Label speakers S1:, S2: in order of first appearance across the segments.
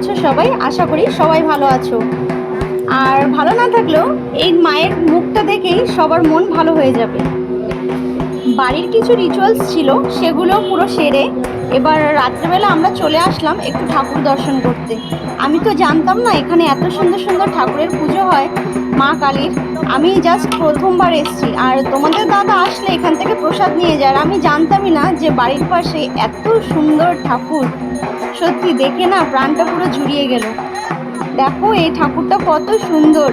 S1: আছো সবাই? আশা করি সবাই ভালো আছো। আর ভালো না থাকলেও এই মায়ের মুখটা দেখেই সবার মন ভালো হয়ে যাবে। বাড়ির কিছু রিচুয়ালস ছিল, সেগুলো পুরো সেরে এবার রাত্রেবেলা আমরা চলে আসলাম একটু ঠাকুর দর্শন করতে। আমি তো জানতাম না এখানে এত সুন্দর সুন্দর ঠাকুরের পুজো হয়, মা কালীর। আমি জাস্ট প্রথমবার এসেছি। আর তোমাদের দাদা আসলে এখান থেকে প্রসাদ নিয়ে যায়। আমি জানতামই না যে বাড়ির পাশে এত সুন্দর ঠাকুর। সত্যি দেখে না প্রাণটা পুরো জুড়িয়ে গেল। দেখো এই ঠাকুরটা কত সুন্দর।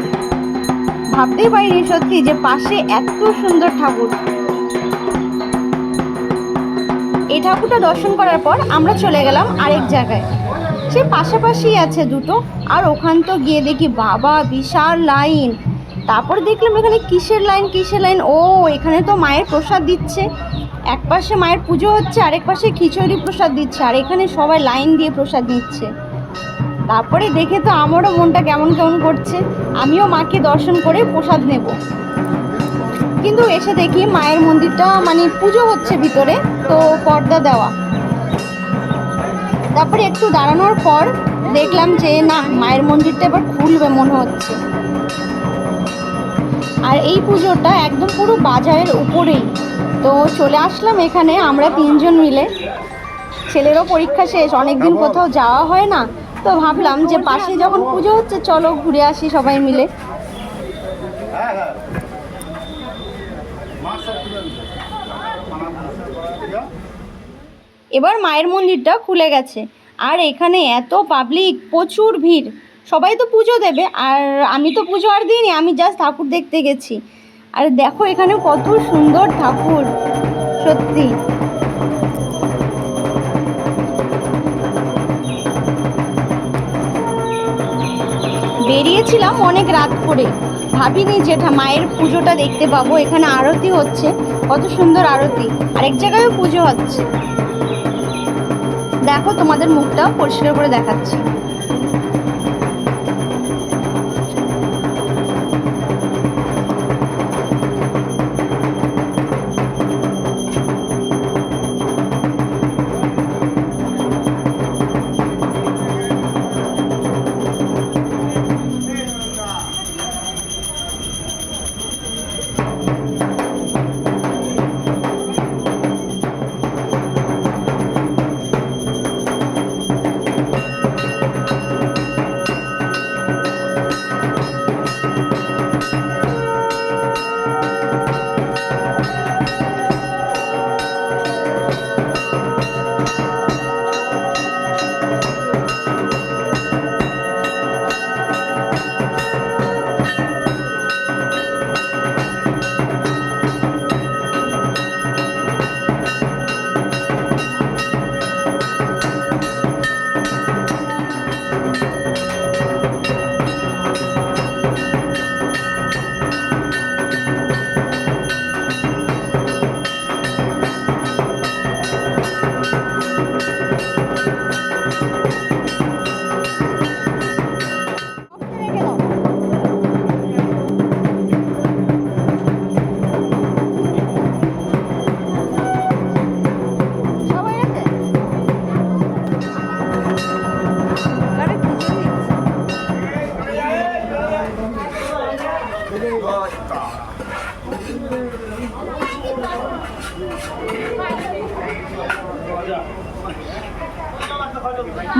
S1: ভাবতেই পারিনি সত্যি যে পাশে এত সুন্দর ঠাকুর। এই ঠাকুরটা দর্শন করার পর আমরা চলে গেলাম আরেক জায়গায়। সে পাশাপাশি আছে দুটো, আর ওখান তো গিয়ে দেখি বাবা, বিশাল লাইন। তারপর দেখলাম এখানে কিসের লাইন কিসের লাইন? ও, এখানে তো মায়ের প্রসাদ দিচ্ছে। এক পাশে মায়ের পুজো হচ্ছে, আরেক পাশে খিচুড়ি প্রসাদ দিচ্ছে, আর এখানে সবাই লাইন দিয়ে প্রসাদ দিচ্ছে তারপরে দেখে তো আমারও মনটা কেমন কেমন করছে, আমিও মাকে দর্শন করে প্রসাদ নেব। কিন্তু এসে দেখি মায়ের মন্দিরটা মানে পুজো হচ্ছে ভিতরে। তো পর্দা দেওয়া। তারপরে একটু দাঁড়ানোর পর দেখলাম যে না মায়ের মন্দিরটা এবার খুলবে মনে হচ্ছে। আর এই পুজোটা একদম পুরো বাজারের উপরেই। তো চলে আসলাম এখানে আমরা তিনজন মিলে। ছেলেরও পরীক্ষা শেষ অনেকদিন কোথাও যাওয়া হয় না। তো ভাবলাম যে পাশে যখন পুজো হচ্ছে চলো ঘুরে আসি সবাই মিলে। এবার মায়ের মন্দিরটা খুলে গেছে। আর এখানে এত পাবলিক প্রচুর ভিড়। সবাই তো পুজো দেবে, আর আমি তো পুজো আর দিইনি, আমি জাস্ট ঠাকুর দেখতে গেছি। আর দেখো এখানে কত সুন্দর ঠাকুর, সত্যি। বেরিয়েছিলাম অনেক রাত করে। ভাবিনি যেটা মায়ের পুজোটা দেখতে পাবো। এখানে আরতি হচ্ছে। কত সুন্দর আরতি। আরেক জায়গায়ও পুজো হচ্ছে। দেখো তোমাদের মুখটাও পরিষ্কার করে দেখাচ্ছি।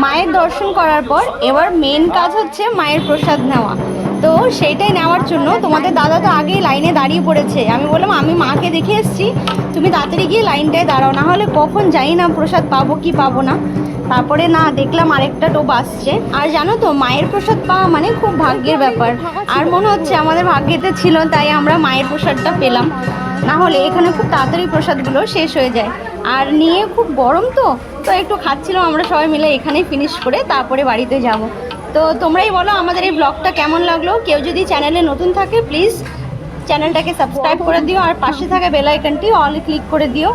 S1: মায়ের দর্শন করার পর এবার মেন কাজ হচ্ছে মায়ের প্রসাদ নেওয়া। তো সেইটাই নেওয়ার জন্য তোমাদের দাদা তো আগেই লাইনে দাঁড়িয়ে পড়েছে। আমি বললাম, আমি মাকে দেখে এসেছি, তুমি তাড়াতাড়ি গিয়ে লাইনটায় দাঁড়াও, না হলে কখন যাই না, প্রসাদ পাবো কি পাবো না? তারপরে না, দেখলাম আরেকটা টোপ আসছে। আর জানো তো, মায়ের প্রসাদ পাওয়া মানে খুব ভাগ্যের ব্যাপার। আর মনে হচ্ছে আমাদের ভাগ্যেতে ছিল, তাই আমরা মায়ের প্রসাদটা পেলাম। না হলে এখানে খুব তাড়াতাড়ি প্রসাদগুলো শেষ হয়ে যায়। আর নিয়ে খুব গরম তো তো একটু খাচ্ছিলাম আমরা সবাই মিলে এখানেই ফিনিশ করে, তারপরে বাড়িতে যাব। তো তোমরাই বলো আমাদের এই ব্লগটা কেমন লাগল? কেউ যদি চ্যানেলে নতুন থাকে প্লিজ চ্যানেলটাকে সাবস্ক্রাইব করে দিও আর পাশে থাকা বেল আইকনটি অল ক্লিক করে দিও।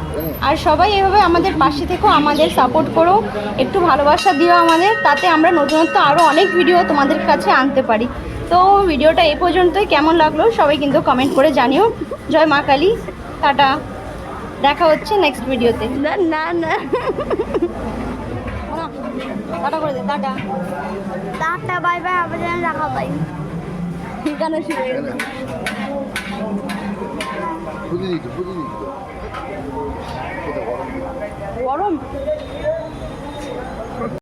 S1: আর সবাই এভাবে আমাদের পাশে থেকেও আমাদের সাপোর্ট করো, একটু ভালোবাসা দিও আমাদের, তাতে আমরা নতুনত্ব আরও অনেক ভিডিও তোমাদের কাছে আনতে পারি। তো ভিডিওটা এ পর্যন্তই, কেমন লাগল সবাই কিন্তু কমেন্ট করে জানিও। জয় মা কালী, টাটা। দেখা হচ্ছে নেক্সট ভিডিওতে না না না। টাটা করে দে টাটা।
S2: টাটা বাই বাই আবার যেন রাখা পাই
S1: ঠিকানা শিখে গেল।
S3: বুঝে দিত বুঝে দিত গরম?
S1: গরম?